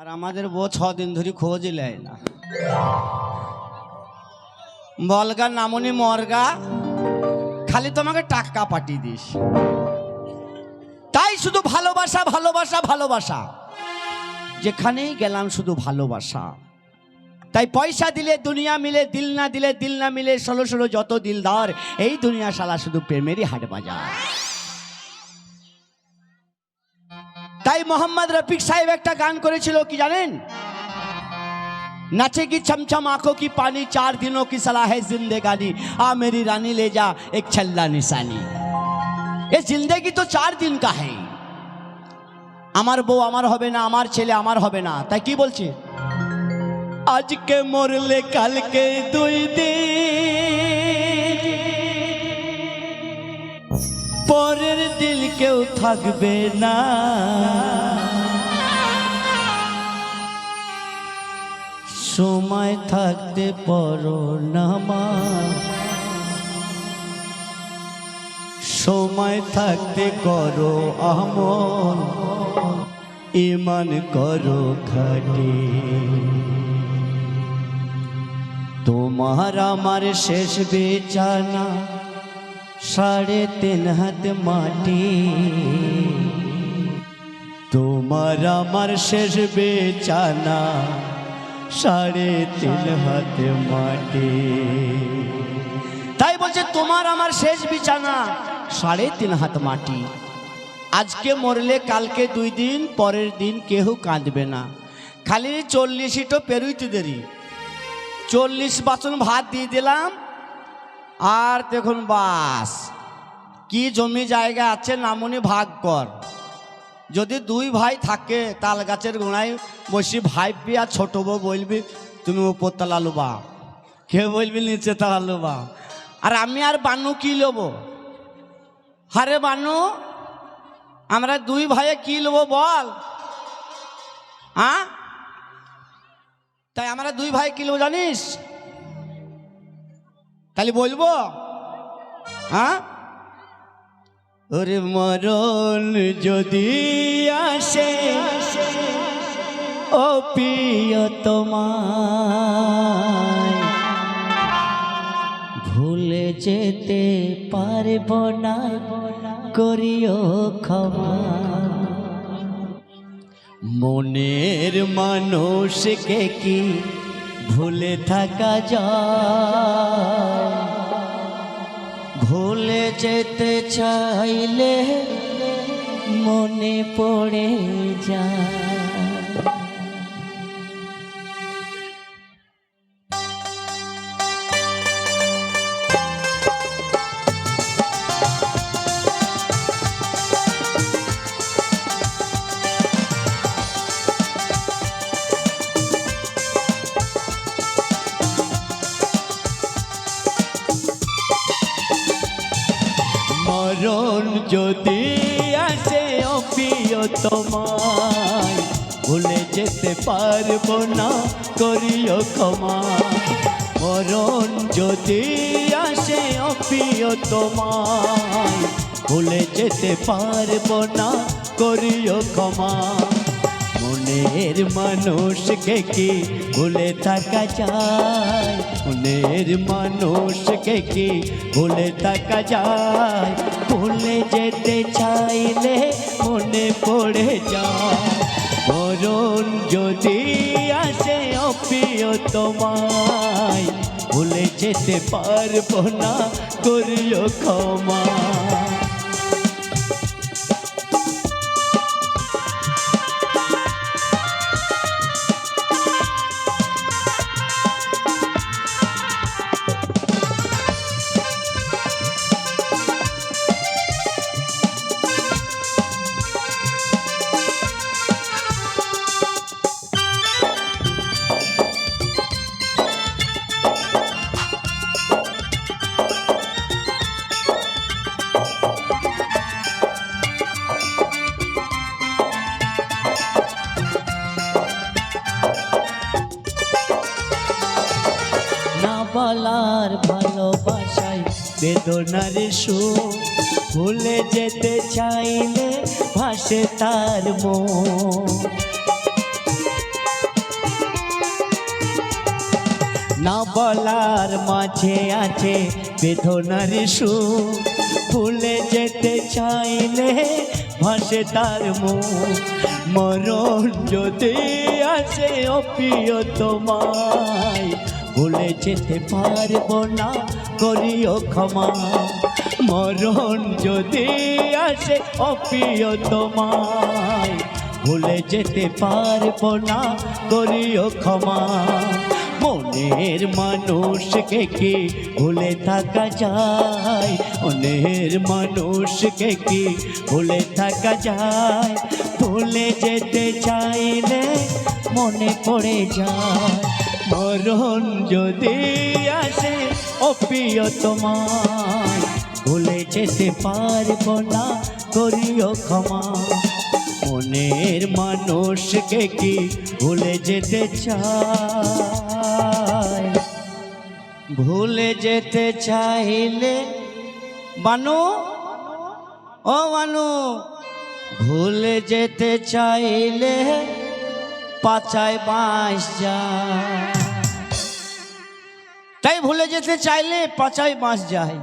আর আমাদের বউ ছ দিন ধরে খোঁজ নেয় না। বলগা নামনি মরগা, খালি তোমাকে টাকা পাঠিয়ে দিস। তাই শুধু ভালোবাসা ভালোবাসা ভালোবাসা। যেখানেই গেলাম শুধু ভালোবাসা। তাই পয়সা দিলে দুনিয়া মিলে, দিল না দিলে দিল না মিলে, ষোলো ষোলো যত দিলদার, এই দুনিয়া শালা শুধু প্রেমেরই হাট বাজার। মোহাম্মদ রফিক সাহেব একটা গান করেছিল, কি জানেন? নাচে কি ছমছম আঁকো কি পানি, চার দিনও কি সালাহ জিন্দেগানি, আ মেরি রানী লে যা এক ছল্লা নিশানি। এ জিন্দেগি তো চার দিন কা হে আমার বউ আমার হবে না, আমার ছেলে আমার হবে না, তাই কি বলছে? আজকে মরলে কালকে দুই দিন। পরে দিন কেউ থাকবে না। সময় থাকতে পড়ো নামা সময় থাকতে করো আমল। ইমান করো খাটি। তোমার আমার শেষ বেচানা সাড়ে তিন হাত মাটি। তোমার আমার শেষ বেচানা সাড়ে তিন হাত মাটি। তাই বলছে, তোমার আমার শেষ বিছানা সাড়ে তিন হাত মাটি। আজকে মরলে, কালকে দুই দিন, পরের দিন কেউ কাঁদবে না। খালি চল্লিশিটো পেরুইতে দেরি। চল্লিশ বাসন ভাত দিয়ে দিলাম আর দেখুন বাস, কি জমি জায়গা আছে নামনি ভাগ কর। যদি দুই ভাই থাকে, তাল গাছের গোড়ায় বসি ভাইবি আর ছোট বউ বলবি, তুমি উপর তালা বা কে বলবি, নিচে তালা লোবা? আর আমি আর বানু কি লোবো? হারে বানু, আমরা দুই ভাইয়ে কি লোবো বল? হ্যাঁ তাই আমরা দুই ভাই কি লোবো জানিস? তাহলে বলব? হ্যাঁ? ওরে মরণ যদি আসে, ও প্রিয় তোমায়, ভুলে যেতে পারব না, করিও ক্ষমা। মনের মানুষকে কি ভুলে থাকা যায়। ভুলে যেতে চাইলে মনে পড়ে যায়। মরণ যদি আসে অপ্রিয় তোমায় ভুলে যেতে পারব না, করিও ক্ষমা। মরণ যদি আসে অপ্রিয় তোমায় ভুলে যেতে পারব না, করিও ক্ষমা। মনের মানুষকে কি ভুলে থাকা যায়? মনের মানুষকে কি ভুলে থাকা যায়? ভুলে যেতে চাইলে মনে পড়ে যায়। মরণ যদি আসে অপ্রিয় তোমায়, ভুলে যেতে পারব না, করিও ক্ষমা। বলার ভালোবাসাই বেদনার সু ভুলে যেতে চাইলে ভাসে তার না বলার মাঝে আছে বেদনার সু ভুলে যেতে চাইলে ভাসে তার মুখ মরণ যদি আসে অপ্রিয় তোমায় ভুলে যেতে পারব না, করিও ক্ষমা। মরণ যদি আসে, অপ্রিয় তোমায়। ভুলে যেতে পারব না, করিও ক্ষমা। মনের মানুষকে কি ভুলে থাকা যায়? মনের মানুষকে কি ভুলে থাকা যায়? ভুলে যেতে চাইলে মনে পড়ে যায়। মরণ যদি আসে অপ্রিয় তোমায় ভুলে যেতে পারব না, করিও ক্ষমা। মনের মানুষকে কি ভুলে যেতে চায়? ভুলে যেতে চাইলে, বানু? ও বানু, ভুলে যেতে চাইলে, পাচায় বাঁশ যায়। তাই ভুলে যেতে চাইলে পাঁচাই বাঁশ যায়।